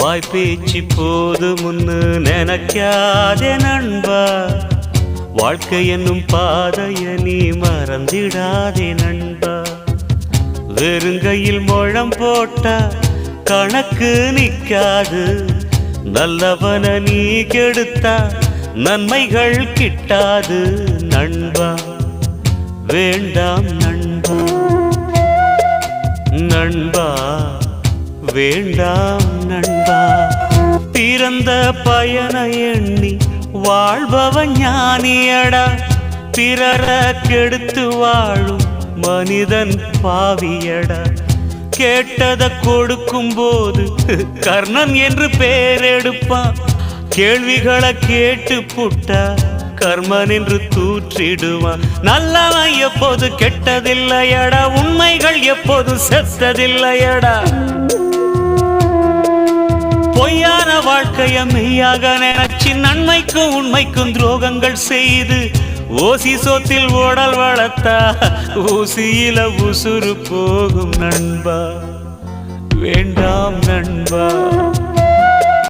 வாய்ப்பேச்சு போது முன்னு நினைக்காதே நண்பா. வாழ்க்கை என்னும் பாதைய நீ மறந்திடாதே நண்பா. வெறுங்கையில் முழம் போட்டா கணக்கு நிற்காது நல்லவன நீ கெடுத்தா நன்மைகள் கிட்டாது நண்பா. வேண்டாம் நண்பா. நண்பா. வேண்டாம் நண்பா. பிறந்த பயன எண்ணி வாழ்பவன் ஞானியடா. பிறர கெடுத்து வாழும் மனிதன் பாவியடா. கேட்டத கொடுக்கும் போது கர்ணன் என்று பேரெடுப்பான். கேள்விகளை கேட்டு புட்டா கர்மன் என்று தூற்றிடுவான். நல்லவன் எப்போது கெட்டதில்லையடா உண்மைகள் எப்போது செத்ததில்லையடா. வாழ்க்கைய மெய்யாக நினைச்சு நன்மைக்கும் உண்மைக்கும் துரோகங்கள் செய்து ஓசி சோத்தில் ஓடல் வளர்த்தா ஊசியில உசுறு போகும் நண்பா. வேண்டாம் நண்பா.